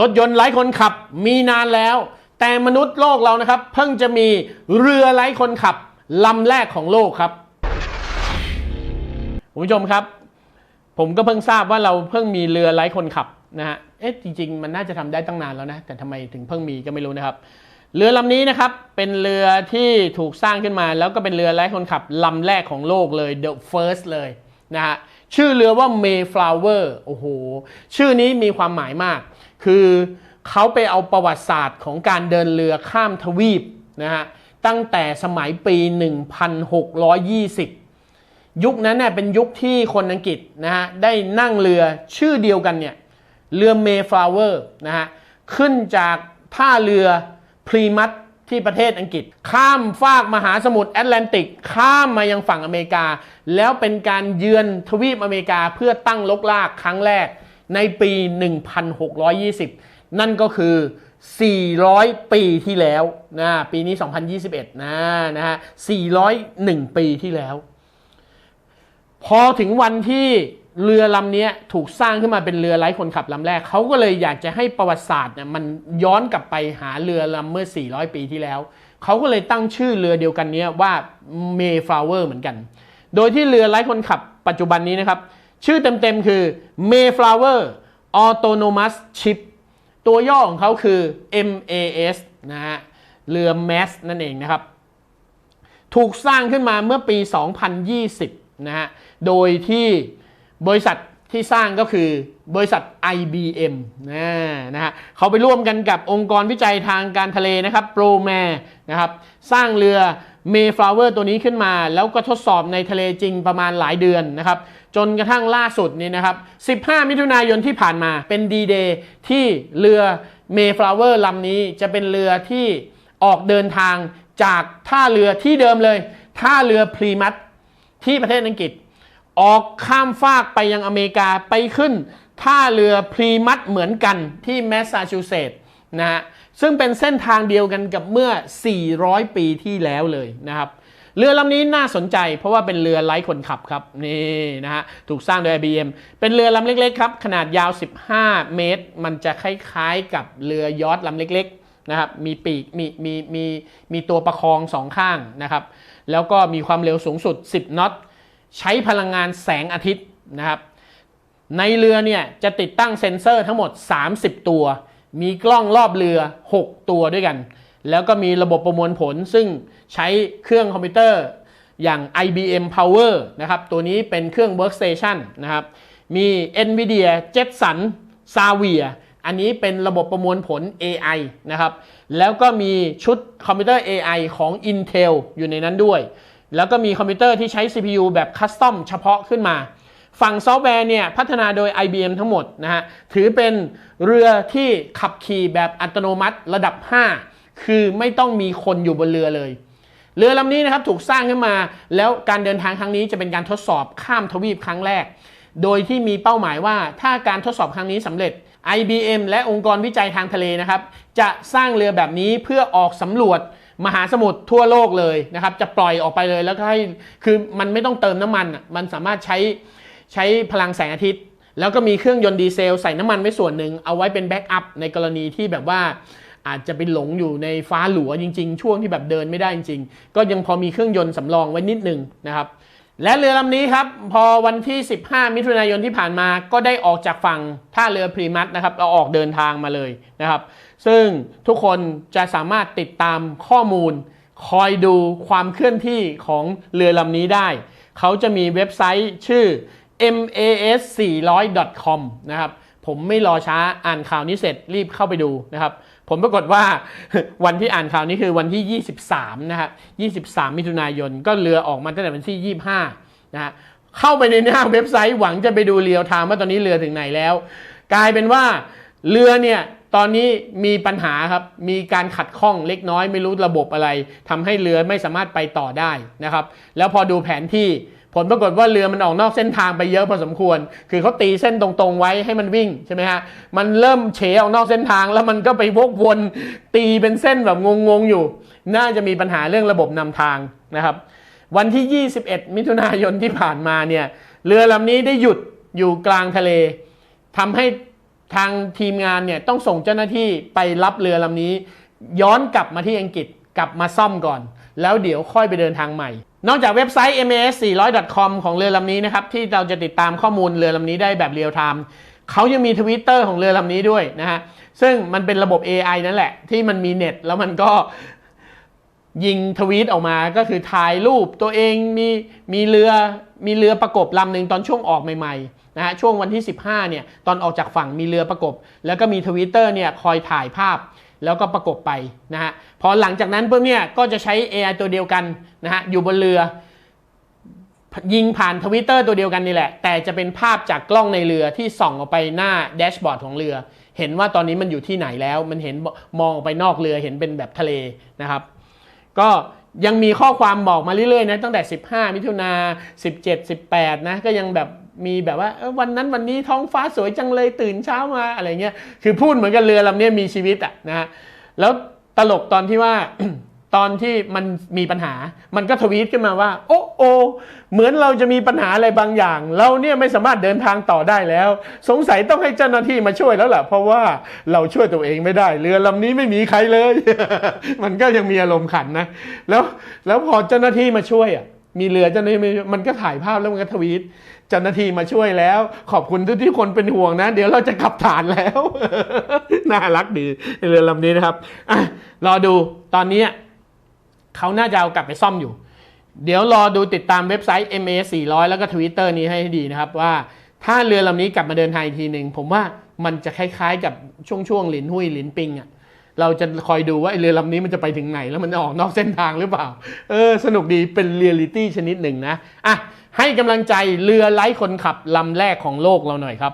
รถยนต์ไร้คนขับมีนานแล้ว แต่มนุษย์โลกเรานะครับ เพิ่งจะมีเรือไร้คนขับลำแรกของโลกครับคุณผู้ชมครับ ผมก็เพิ่งทราบว่าเราเพิ่งมีเรือไร้คนขับนะฮะเอ๊ะจริง ๆ มันน่าจะทำได้ตั้งนานแล้วนะ แต่ทำไมถึงเพิ่งมีก็ไม่รู้นะครับ เรือลำนี้นะครับ เป็นเรือที่ถูกสร้างขึ้นมา แล้วก็เป็นเรือไร้คนขับลำแรกของโลกเลย the first เลยนะฮะชื่อเรือว่า Mayflower โอ้โห ชื่อนี้มีความหมายมาก คือเขาไปเอาประวัติศาสตร์ของการเดินเรือข้ามทวีปนะฮะตั้งแต่สมัยปี 1620 ยุคนั้นเนี่ยเป็นยุคที่คนอังกฤษนะฮะได้นั่งเรือชื่อเดียวกันเนี่ยเรือ Mayflower นะฮะขึ้นจากท่าเรือพรีมัตที่ประเทศอังกฤษ ข้ามฟากมหาสมุทรแอตแลนติก ข้ามมายังฝั่งอเมริกา แล้วเป็นการเยือนทวีปอเมริกาเพื่อตั้งลกลากครั้งแรก ในปี 1620 นั่นก็คือ 400 ปีที่แล้วนะปีนี้ 2021นะนะฮะ401 ปีที่แล้ว พอถึงวันที่เรือลำนี้ถูกสร้างขึ้นมาเป็นเรือไร้คนขับลำแรก เขาก็เลยอยากจะให้ประวัติศาสตร์เนี่ยมันย้อนกลับไปหาเรือลำเมื่อ 400 ปีที่แล้ว เขาก็เลยตั้งชื่อเรือเดียวกันนี้ว่า Mayflower เหมือนกัน โดยที่เรือไร้คนขับปัจจุบันนี้นะครับ ชื่อเต็มๆคือ Mayflower Autonomous Ship ตัวย่อของเขาคือ MAS นะฮะเรือ MAS นั่นเองนะครับ ถูกสร้างขึ้นมาเมื่อปี 2020 นะฮะ โดยที่บริษัทที่สร้างก็คือบริษัท IBM นะนะฮะเขาไปร่วมกันกับองค์กรวิจัยทางการทะเลนะครับโปรแมนะครับ สร้างเรือ Mayflower ตัวนี้ขึ้นมา แล้วก็ทดสอบในทะเลจริงประมาณหลายเดือนนะครับ จนกระทั่งล่าสุดนี่นะครับ 15 มิถุนายนที่ผ่านมาเป็นดีเดย์ที่เรือ Mayflower ลำนี้จะเป็นเรือที่ออกเดินทางจากท่าเรือที่เดิมเลย ท่าเรือพรีมัตที่ประเทศอังกฤษ ออกข้ามฟากไปยังอเมริกาไปขึ้น ท่าเรือพรีมัตเหมือนกันที่แมสซาชูเซตส์นะฮะซึ่งเป็นเส้นทางเดียวกันกับเมื่อ 400 ปีที่แล้วเลยนะครับ เรือลำนี้น่าสนใจ เพราะว่าเป็นเรือไร้คนขับครับนี่นะฮะถูกสร้างโดย IBM เป็นเรือลำเล็กๆครับขนาดยาว 15 เมตร มันจะคล้ายๆกับเรือยอทลำเล็กๆนะครับมีปีกมีมีมีมีตัวประคองสองข้างนะครับแล้วก็มีความเร็วสูงสุด 10น็อตใช้พลังงานแสงอาทิตย์นะครับในเรือเนี่ยจะติดตั้งเซ็นเซอร์ทั้งหมด 30 ตัว มีกล้องรอบเรือ 6 ตัวด้วยกัน แล้วก็มีระบบประมวลผลซึ่งใช้เครื่องคอมพิวเตอร์อย่าง IBM Power นะครับ ตัวนี้เป็นเครื่อง Workstation นะครับ มี NVIDIA Jetson Xavier อันนี้เป็นระบบประมวลผล AI นะครับ แล้วก็มีชุดคอมพิวเตอร์ AI ของ Intel อยู่ในนั้นด้วย แล้วก็มีคอมพิวเตอร์ที่ใช้ CPU แบบคัสตอมเฉพาะขึ้นมา ฝั่งซอฟต์แวร์เนี่ยพัฒนาโดย IBM ทั้งหมดนะฮะ ถือเป็นเรือที่ขับขี่แบบอัตโนมัติระดับ 5 คือไม่ต้องมีคนอยู่บนเรือเลย เรือลำนี้นะครับถูกสร้างขึ้นมา แล้วการเดินทางครั้งนี้จะเป็นการทดสอบข้ามทวีปครั้งแรก โดยที่มีเป้าหมายว่าถ้าการทดสอบครั้งนี้สำเร็จ IBM และองค์กรวิจัยทางทะเลนะครับ จะสร้างเรือแบบนี้เพื่อออกสำรวจมหาสมุทรทั่วโลกเลยนะครับ จะปล่อยออกไปเลยแล้วก็ให้คือมันไม่ต้องเติมน้ำมันมันสามารถใช้ใช้พลังแสงอาทิตย์ แล้วก็มีเครื่องยนต์ดีเซล ใส่น้ำมันไว้ส่วนหนึ่งเอาไว้เป็นแบ็กอัพในกรณีที่แบบว่า อาจจะไปหลงอยู่ในฟ้าหลัวจริง ๆ ช่วงที่แบบเดินไม่ได้จริง ๆ ก็ยังพอมีเครื่องยนต์สำรองไว้นิดนึงนะครับ และเรือลำนี้ครับ พอวันที่ 15 มิถุนายนที่ผ่านมาก็ได้ออกจากฝั่งท่าเรือพรีมัตนะครับเราออกเดินทางมาเลยนะครับ ซึ่งทุกคนจะสามารถติดตามข้อมูล คอยดูความเคลื่อนที่ของเรือลำนี้ได้ เขาจะมีเว็บไซต์ชื่อ mas400.com นะครับผมไม่รอช้าอ่านข่าวนี้เสร็จรีบเข้าไปดูนะครับ ผมปรากฏว่าวันที่อ่านข่าวนี้คือวันที่ 23 นะครับ 23 มิถุนายน ก็เรือออกมาตั้งแต่วันที่ 25 นะฮะ เข้าไปในหน้าเว็บไซต์หวังจะไปดูเรียลไทม์ว่าตอนนี้เรือถึงไหนแล้ว กลายเป็นว่าเรือเนี่ยตอนนี้มีปัญหาครับ มีการขัดข้องเล็กน้อยไม่รู้ระบบอะไรทำให้เรือไม่สามารถไปต่อได้นะครับ แล้วพอดูแผนที่ ผลปรากฏว่าเรือมันออกนอกเส้นทางไปเยอะพอสมควร คือเขาตีเส้นตรงๆไว้ให้มันวิ่งใช่ไหมฮะ มันเริ่มเฉออกนอกเส้นทางแล้วมันก็ไปวกวนตีเป็นเส้นแบบงงๆอยู่ น่าจะมีปัญหาเรื่องระบบนำทางนะครับ วันที่ 21 มิถุนายนที่ผ่านมาเนี่ยเรือลำนี้ได้หยุดอยู่กลางทะเลทำให้ทางทีมงานเนี่ยต้องส่งเจ้าหน้าที่ไปรับเรือลำนี้ ย้อนกลับมาที่อังกฤษกลับมาซ่อมก่อน แล้วเดี๋ยวค่อยไปเดินทางใหม่ นอกจากเว็บไซต์ mas 400 com ของเรือลำนี้นะครับ ที่เราจะติดตามข้อมูลเรือลำนี้ได้แบบเรียลไทม์เขายังมีทวิตเตอร์ของเรือลำนี้ด้วยนะฮะซึ่งมันเป็นระบบ AI นั่นแหละ ที่มันมีเน็ตแล้วมันก็ยิงทวีตออกมาก็คือถ่ายรูปตัวเองมีมีเรือมีเรือประกบลำหนึ่งตอนช่วงออกใหม่ๆ นะฮะช่วงวันที่ 15เนี่ยตอนออกจากฝั่งมีเรือประกบ แล้วก็มีทวิตเตอร์เนี่ยคอยถ่ายภาพแล้วก็ประกบไปนะฮะพอหลังจากนั้นปุ๊บเนี่ยก็จะใช้ AI ตัวเดียวกันนะฮะอยู่บนเรือ ยิงผ่านทวิตเตอร์ตัวเดียวกันนี่แหละ แต่จะเป็นภาพจากกล้องในเรือที่ส่องออกไปหน้าแดชบอร์ดของเรือ เห็นว่าตอนนี้มันอยู่ที่ไหนแล้ว มันเห็นมองออกไปนอกเรือเห็นเป็นแบบทะเลนะครับ ก็ยังมีข้อความบอกมาเรื่อยๆนะตั้งแต่ 15 มิถุนา17 18 นะก็ยังแบบ มีแบบว่าวันนั้นวันนี้ท้องฟ้าสวยจังเลยตื่นเช้ามาอะไรเงี้ยคือพูดเหมือนกันเรือลำนี้มีชีวิตอะนะฮะแล้วตลกตอนที่ว่าตอนที่มันมีปัญหา มันก็ทวีตขึ้นมาว่า โอ้โอ เหมือนเราจะมีปัญหาอะไรบางอย่าง เราเนี่ยไม่สามารถเดินทางต่อได้แล้ว สงสัยต้องให้เจ้าหน้าที่มาช่วยแล้วล่ะ เพราะว่าเราช่วยตัวเองไม่ได้ เรือลำนี้ไม่มีใครเลย มันก็ยังมีอารมณ์ขันนะ แล้วแล้วพอเจ้าหน้าที่มาช่วยอะ มีเรือเจ้าหน้าที่มันก็ถ่ายภาพแล้วมันก็ทวีต เจ้าหน้าที่มาช่วยแล้ว ขอบคุณทุกที่คนเป็นห่วงนะ เดี๋ยวเราจะกลับฐานแล้ว น่ารักดีเรือลำนี้นะครับอะรอดูตอนนี้เขาน่าจะเอากลับไปซ่อมอยู่ เดี๋ยวรอดูติดตามเว็บไซต์ MA 400 แล้วก็ Twitter นี้ให้ดีนะครับว่าถ้าเรือลำนี้กลับมาเดินไทยอีกทีหนึ่งผมว่ามันจะคล้ายๆกับช่วงช่วงๆหลินหุยหลินปิงอะ เราจะคอยดูว่าไอเรือลำนี้มันจะไปถึงไหน แล้วมันจะออกนอกเส้นทางหรือเปล่า เออ สนุกดีเป็นเรียลิตี้ชนิดหนึ่งนะ อะ ให้กำลังใจเรือไร้คนขับลำแรกของโลกเราหน่อยครับ